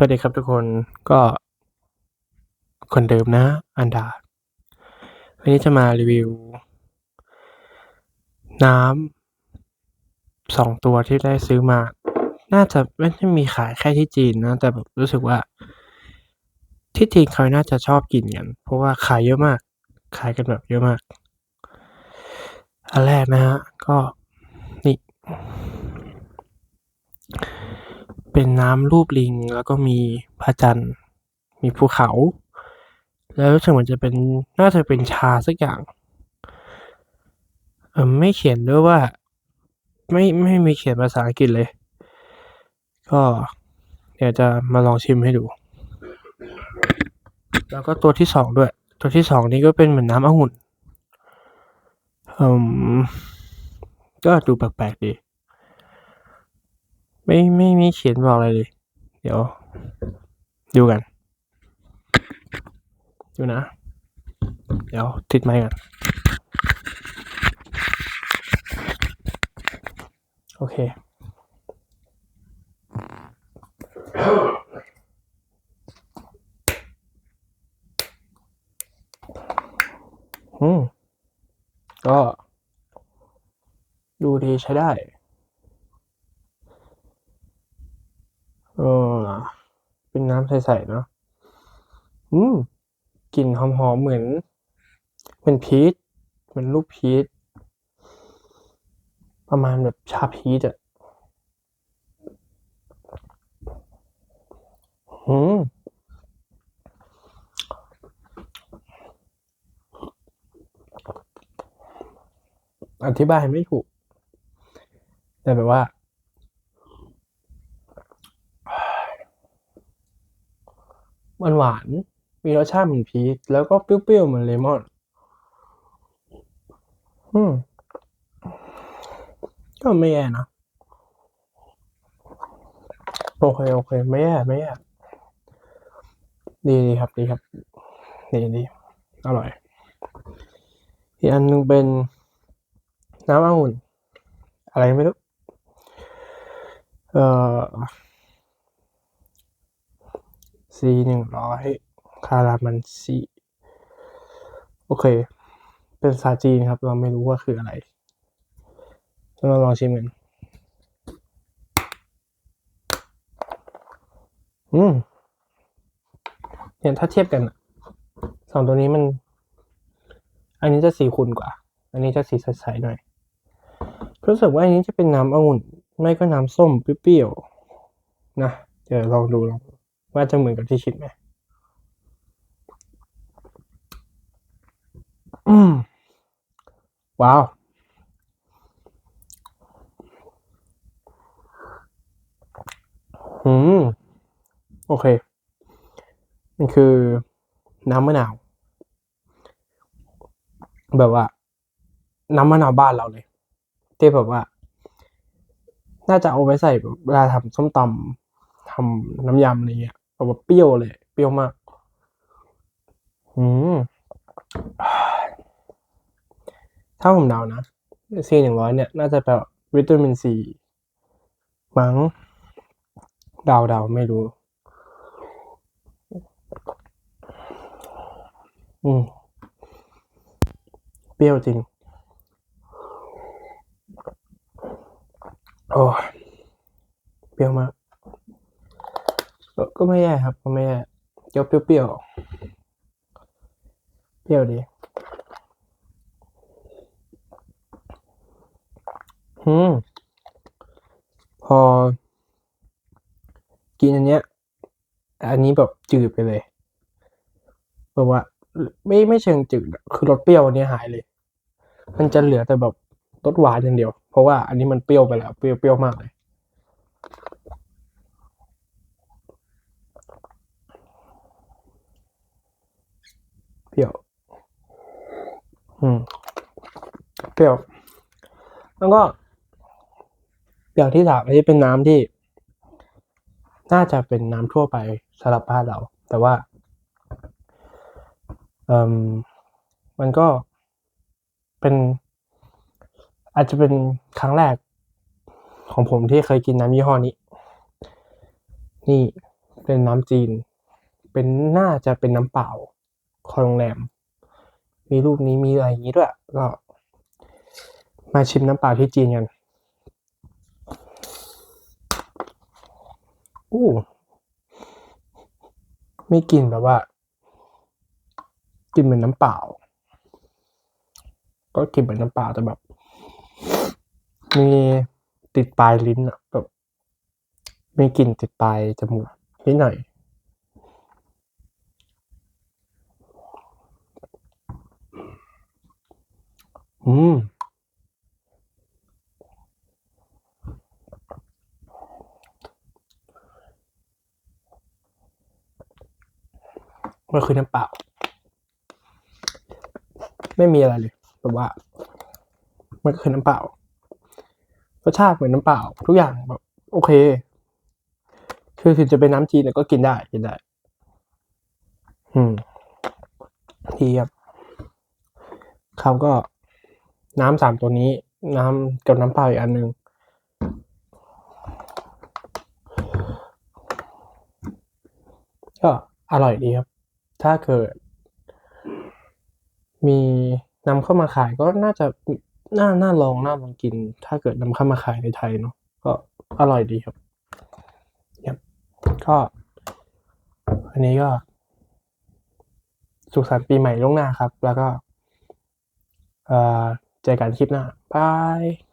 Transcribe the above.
สวัสดีครับทุกคนก็คนเดิมนะ อันดา วันนี้จะมารีวิว น้ำสองตัวที่ได้ซื้อมา น่าจะไม่ได้มีขายแค่ที่จีนนะ แต่แบบรู้สึกว่า ที่จีนเขาน่าจะชอบกินกัน เพราะว่าขายเยอะมาก ขายกันแบบเยอะมาก อันแรกนะฮะ ก็นี่ เป็นน้ำรูปลิง แล้วก็มีพระจันทร์ มีภูเขา แล้วรู้สึกเหมือนจะเป็นน่าจะเป็นชาสักอย่างเออไม่เขียนด้วยว่า ไม่ไม่มีเขียนภาษาอังกฤษเลย ก็เดี๋ยวจะมาลองชิมให้ดู แล้วก็ตัวที่2ด้วย ตัวที่2นี้ก็เป็นเหมือนน้ำองุ่นอ่อก็ดูแปลกๆดี ไม่ไม่มีเขียนบอกอะไรเลย เดี๋ยว ดูกัน ดูนะ เดี๋ยวติดไมค์ก่อนโอเค อืม ก็ ดูดีใช้ได้ เออเป็นน้ำใสๆเนาะอืมกลิ่นหอมๆเหมือนเหมือนพีชเหมือนลูกพีชประมาณแบบชาพีชอะอืมอธิบายไม่ถูก แต่แบบว่า มันหวาน มีรสชาติเหมือนพีชแล้วก็เปรี้ยวๆเหมือนเลมอน อืม ก็ไม่แย่นะ โอเคๆไม่แย่ ไม่แย่ ดีดีครับ ดีครับ ดีๆอร่อย อีกอันนึงเป็นน้ำองุ่น อะไรไม่รู้ เอ่อ C100 คารามันซิโอเค เป็นภาษาจีนครับ เราไม่รู้ว่าคืออะไรเราลองชิมกันอืมเนี่ยถ้าเทียบกันสอะ2ตัวนี้มัน อันนี้จะสีขุ่นกว่า อันนี้จะสีใสๆหน่อยรู้สึกว่าอันนี้จะเป็นน้ำองุ่น ไม่ก็น้ำส้มเปรี้ยวๆนะ เดี๋ยวลองดูลองดู ว่าจะเหมือนกับที่คิดไหมอืมว้าว อืม โอเค มันคือน้ำมะนาว แบบว่า น้ำมะนาวบ้านเราเลยที่แบบว่า น่าจะเอาไว้ใส่แบบเวลาทำส้มตำทำน้ำยำอะไรเงี้ย แบบว่าเปรี้ยวเลย เปรี้ยวมาก อืม ถ้าผมเดานะ C100 เนี่ย น่าจะแบบวิตามินซีมั้งเดาๆไม่รู้ อืม เปรี้ยวจริง โอ้ เปรี้ยวมาก ก็ก็ไม่แย่ครับ ก็ไม่แย่เก็เปรี้ยวๆเปรี้ยวดีอืมพอ กินอันเนี้ย อันนี้แบบจืดไปเลยแบบว่า ไม่ไม่เชิงจืดคือรสเปรี้ยวอันนี้หายเลย มันจะเหลือแต่แบบรสหวานอย่างเดียว เพราะว่าอันนี้มันเปรี้ยวไปแล้วเปรี้ยวเปรี้ยวมากเลย รี้ยว อืม เปรี้ยว แล้วก็อย่างที่3อันนี้เป็นน้ำที่ น่าจะเป็นน้ำทั่วไปสำหรับบ้านเรา แต่ว่าเอ่อมันก็เป็น อาจจะเป็นครั้งแรกของผมที่เคยกินน้ำยี่ห้อนี้ นี่เป็นน้ำจีน เป็นน่าจะเป็นน้ำเปล่า ขอโรงแรม มีรูปนี้มีอะไรอย่างนี้ด้วย ก็ มาชิมน้ำเปล่าที่จีนกันอู้ไม่กลิ่นแบบว่ากลิ่นเหมือนน้ำเปล่า ก็กลิ่นเหมือนน้ำเปล่าแต่แบบ มีติดปลายลิ้นอะแบบมีกลิ่นติดปลายจมูกนิดหน่อย อืมมันคือน้ำเปล่า ไม่มีอะไรเลยแบบว่า มันคือน้ำเปล่ารสชาติเหมือนน้ำเปล่า ทุกอย่างแบบ โอเค คือถึงจะเป็นน้ำจีนแต่ก็กินได้กินได้ อืมดีครับเขาก็ น้ำสามตัวนี้ น้ำกับน้ำเปล่าอีกอันหนึ่งก็อร่อยดีครับ ถ้าเกิด มีนำเข้ามาขายก็น่าจะน่าน่าลองน่าลองกิน ถ้าเกิดนำเข้ามาขายในไทยเนาะก็อร่อยดีครับครับก็ อันนี้ก็ สุขสันต์ปีใหม่ล่วงหน้าครับ แล้วก็ เอ่อ เจอกันคลิปหน้าบาย